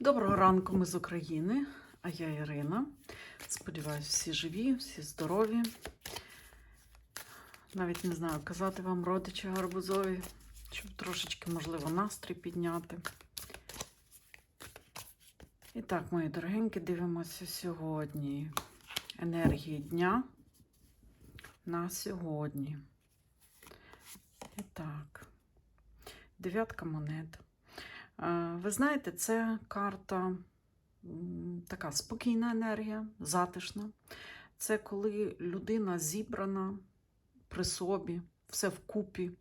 Доброго ранку, ми з України, а я Ірина. Сподіваюсь, всі живі, всі здорові. Навіть не знаю, казати вам родичі гарбузові, щоб трошечки, можливо, настрій підняти. І так, мої дорогенькі, дивимося сьогодні. Енергії дня на сьогодні. І так, дев'ятка монет. Е, Ви знаєте, це карта така спокійна енергія, затишна. Це коли людина зібрана при собі, все вкупі,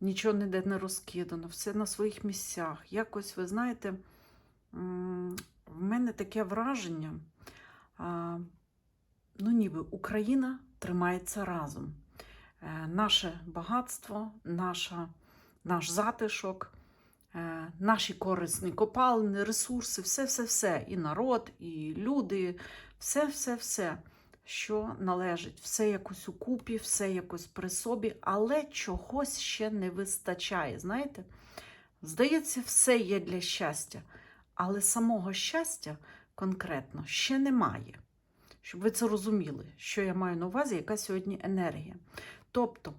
нічого ніде не розкидано, все на своїх місцях. Якось, ви знаєте, в мене таке враження, ну ніби Україна тримається разом. Е, Наше багатство, наша, наш затишок наші корисні копалини, ресурси, все-все-все. І народ, і люди, все-все-все, що належить, все якось укупі, все якось при собі, але чогось ще не вистачає. Знаєте? Здається, все є для щастя, але самого щастя конкретно ще немає. Щоб ви це розуміли, що я маю на увазі, яка сьогодні енергія. Тобто,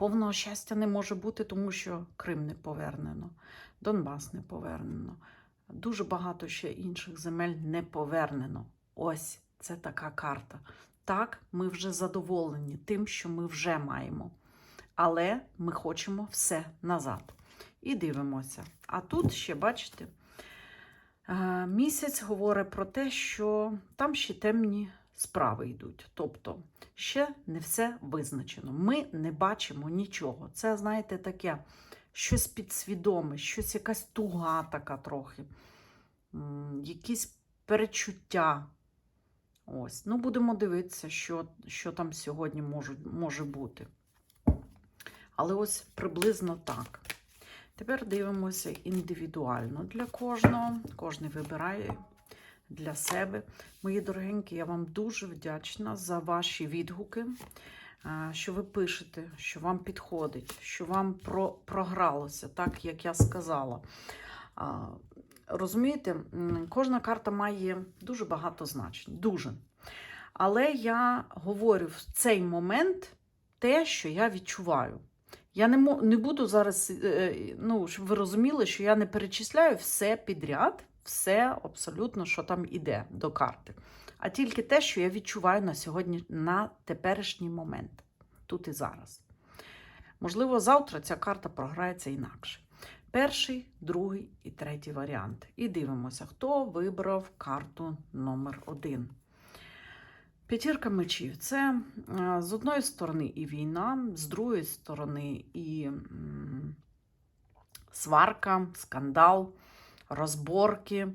Повного щастя не може бути, тому що Крим не повернено, Донбас не повернено. Дуже багато ще інших земель не повернено. Ось це така карта. Так, ми вже задоволені тим, що ми вже маємо. Але ми хочемо все назад. І дивимося. А тут ще, бачите, е, місяць говорить про те, що там ще темні справи йдуть. Тобто ще не все визначено. Ми не бачимо нічого. Це, знаєте, таке щось підсвідоме, щось якась туга така трохи, якісь перечуття. Ось. Ну, будемо дивитися, що, що там сьогодні може, може бути. Але ось приблизно так. Тепер дивимося індивідуально для кожного. Кожен вибирає для себе. Мої дорогенькі, я вам дуже вдячна за ваші відгуки, що ви пишете, що вам підходить, що вам про, програлося, так як я сказала. Розумієте, кожна карта має дуже багато значень. Дуже. Але я говорю в цей момент те, що я відчуваю. Я не, не буду зараз, е, ну, щоб ви розуміли, що я не перечисляю все підряд, все абсолютно, що там іде до карти. А тільки те, що я відчуваю на сьогодні, на теперішній момент, тут і зараз. Можливо, завтра ця карта програється інакше. Перший, другий і третій варіант. І дивимося, хто вибрав карту номер один. П'ятірка мечів це е, з одної сторони і війна, з другої сторони і сварка, скандал, розборки.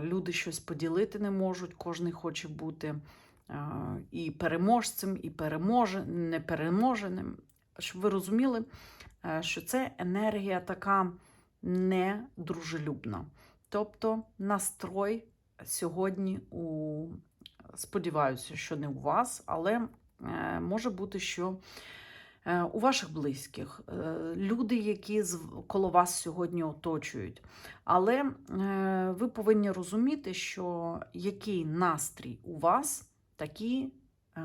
Люди щось поділити не можуть, кожен хоче бути е, і переможцем, і переможе, непереможеним. Щоб ви розуміли, е, що це енергія така недружелюбна. Тобто настрой сьогодні у сподіваюся, що не у вас, але е, може бути, що у ваших близьких е, люди, які коло вас сьогодні оточують. Але е, ви повинні розуміти, що який настрій у вас, такі е,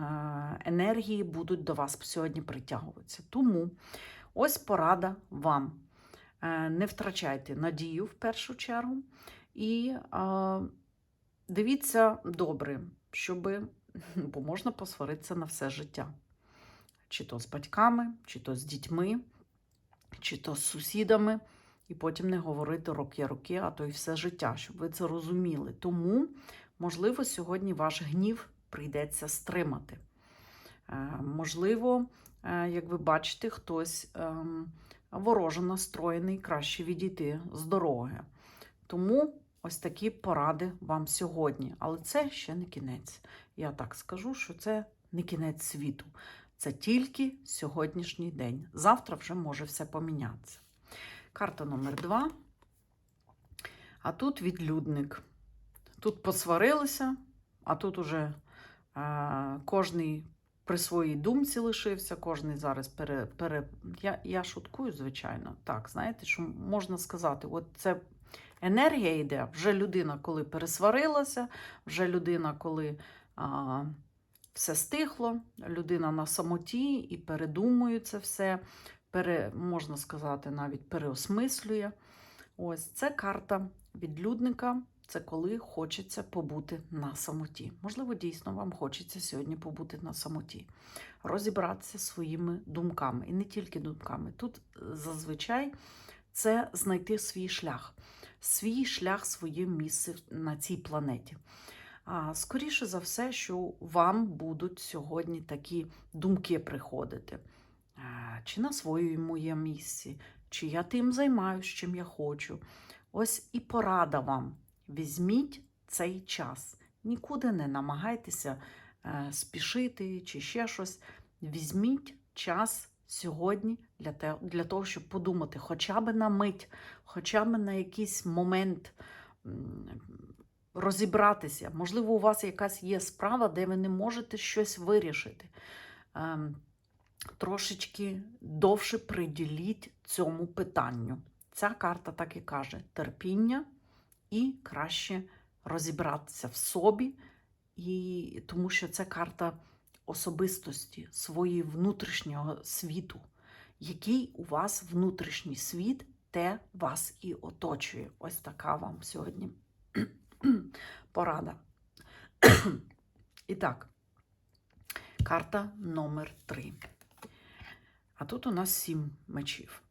енергії будуть до вас сьогодні притягуватися. Тому ось порада вам. Е, Не втрачайте надію в першу чергу і е, дивіться добре, щоб, бо можна посваритися на все життя. Чи то з батьками, чи то з дітьми, чи то з сусідами, і потім не говорити роки-роки, а то й все життя, щоб ви це розуміли. Тому, можливо, сьогодні ваш гнів прийдеться стримати. Е, Можливо, е, як ви бачите, хтось ем, вороже настроєний, краще відійти з дороги. Тому ось такі поради вам сьогодні. Але це ще не кінець. Я так скажу, що це не кінець світу. Це тільки сьогоднішній день. Завтра вже може все помінятися. Карта номер два. А тут відлюдник. Тут посварилися, а тут уже е, кожний при своїй думці лишився, кожний зараз пере, пере... Я, я шуткую, звичайно. Так, знаєте, що можна сказати, от це енергія йде. Вже людина, коли пересварилася, вже людина, коли а, все стихло, людина на самоті і передумує це все, пере, можна сказати, навіть переосмислює. Ось це карта відлюдника. Це коли хочеться побути на самоті. Можливо, дійсно вам хочеться сьогодні побути на самоті, розібратися своїми думками. І не тільки думками. Тут зазвичай це знайти свій шлях, свій шлях, своє місце на цій планеті. Скоріше за все, що вам будуть сьогодні такі думки приходити. Чи на своєму є місці, чи я тим займаюся, чим я хочу. Ось і порада вам. Візьміть цей час. Нікуди не намагайтеся е, спішити чи ще щось. Візьміть час сьогодні для, для того, щоб подумати, хоча б на мить, хоча б на якийсь момент розібратися. Можливо, у вас якась є справа, де ви не можете щось вирішити. Ем, Трошечки довше приділіть цьому питанню. Ця карта так і каже: терпіння і краще розібратися в собі, і, тому що це карта особистості, своєї внутрішнього світу. Який у вас внутрішній світ, те вас і оточує. Ось така вам сьогодні порада. І так, карта номер 3. А тут у нас сім мечів.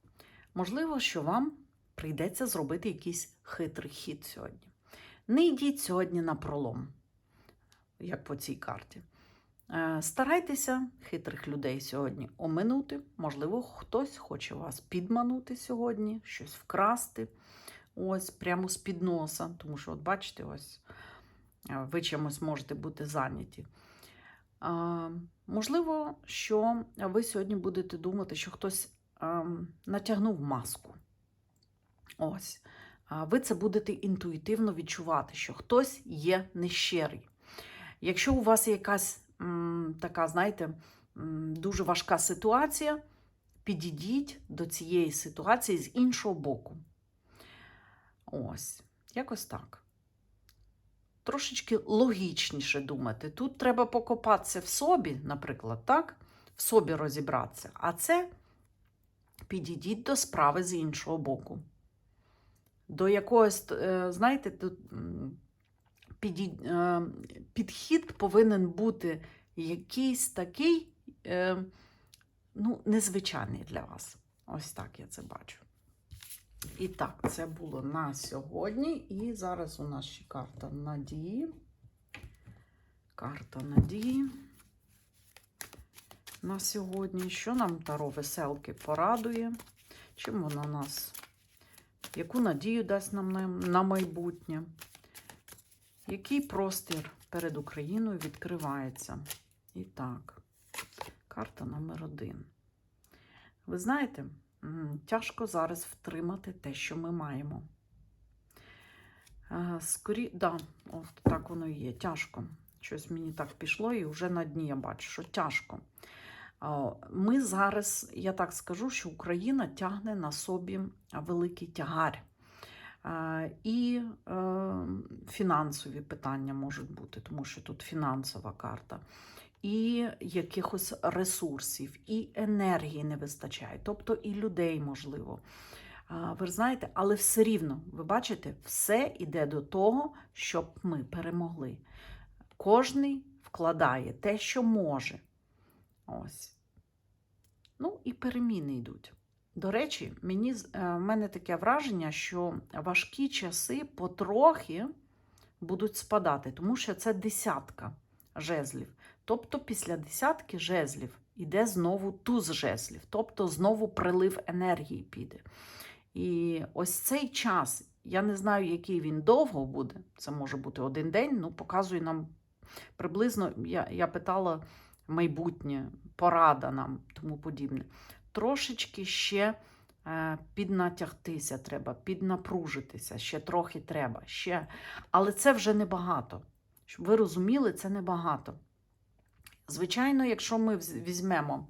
Можливо, що вам прийдеться зробити якийсь хитрий хід сьогодні. Не йдіть сьогодні на пролом, як по цій карті. Е, Старайтеся хитрих людей сьогодні оминути. Можливо, хтось хоче вас підманути сьогодні, щось вкрасти. Ось прямо з під носа. Тому що, от бачите, ось е, ви чимось можете бути зайняті. А, можливо, що ви сьогодні будете думати, що хтось а, натягнув маску. Ось. Ви це будете інтуїтивно відчувати, що хтось є нещирий. Якщо у вас є якась м, така, знаєте, м, дуже важка ситуація, підійдіть до цієї ситуації з іншого боку. Ось, якось так. Трошечки логічніше думати. Тут треба покопатися в собі, наприклад, так? В собі розібратися. А це підійдіть до справи з іншого боку. До якогось, е, знаєте, тут е, підхід повинен бути якийсь такий, е, ну, незвичайний для вас. Ось так я це бачу. І так, це було на сьогодні. І зараз у нас ще карта надії. Карта надії. На сьогодні. Що нам Таро веселки порадує? Чим вона нас? Яку надію дасть нам на, майбутнє? Який простір перед Україною відкривається? І так, карта номер один. Ви знаєте, тяжко зараз втримати те, що ми маємо. Е, Скорі, да, от так воно і є. Тяжко. Щось мені так пішло, і вже на дні я бачу, що тяжко. Ми зараз, я так скажу, що Україна тягне на собі великий тягар. Е, І е, фінансові питання можуть бути, тому що тут фінансова карта, і якихось ресурсів, і енергії не вистачає, тобто і людей можливо. Ви знаєте, але все рівно, ви бачите, все йде до того, щоб ми перемогли. Кожний вкладає те, що може. Ось. Ну і переміни йдуть. До речі, мені, е, в мене таке враження, що важкі часи потрохи будуть спадати, тому що це десятка жезлів. Тобто після десятки жезлів йде знову туз жезлів, тобто знову прилив енергії піде. І ось цей час, я не знаю, який він довго буде, це може бути один день, ну показує нам приблизно, я, я питала майбутнє, порада нам, тому подібне. Трошечки ще е, піднатягтися треба, піднапружитися, ще трохи треба. ще. Але це вже небагато. Щоб ви розуміли, це небагато. Звичайно, якщо ми візьмемо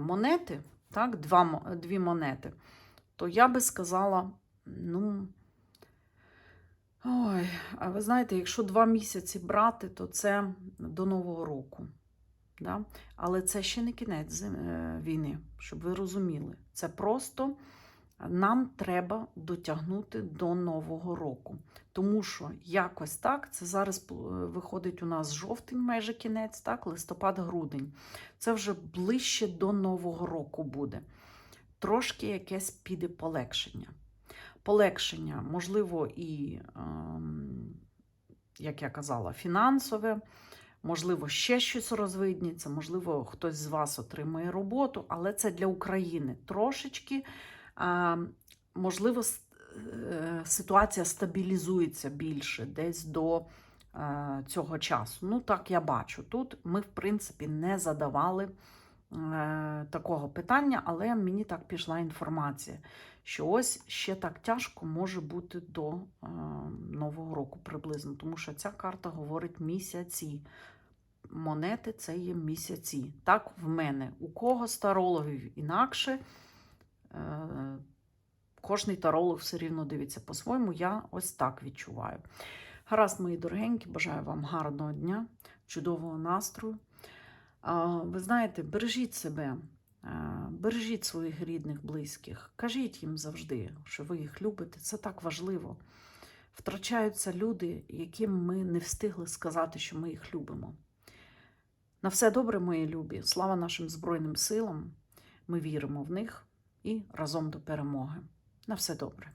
монети, так, два, дві монети, то я би сказала, ну, Ой, а ви знаєте, якщо два місяці брати, то це до Нового року. Да? Але це ще не кінець е, війни, щоб ви розуміли. Це просто нам треба дотягнути до Нового року. Тому що якось так, це зараз е, виходить у нас жовтень, майже кінець, так, листопад-грудень. Це вже ближче до Нового року буде. Трошки якесь піде полегшення. Полегшення, можливо, і, ем, як я казала, фінансове, можливо, ще щось розвидніться, можливо, хтось з вас отримає роботу, але це для України трошечки. Можливо, с- е, ситуація стабілізується більше десь до е, цього часу. Ну, так я бачу. Тут ми, в принципі, не задавали е, такого питання, але мені так пішла інформація, що ось ще так тяжко може бути до е, Нового року приблизно, тому що ця карта говорить місяці. Монети це є місяці. Так в мене. У кого з тарологів інакше. Кожний таролог все рівно дивиться по-своєму. Я ось так відчуваю. Гаразд, мої дорогенькі, бажаю вам гарного дня, чудового настрою. Ви знаєте, бережіть себе, бережіть своїх рідних, близьких. Кажіть їм завжди, що ви їх любите. Це так важливо. Втрачаються люди, яким ми не встигли сказати, що ми їх любимо. На все добре, мої любі. Слава нашим Збройним силам. Ми віримо в них і разом до перемоги. На все добре.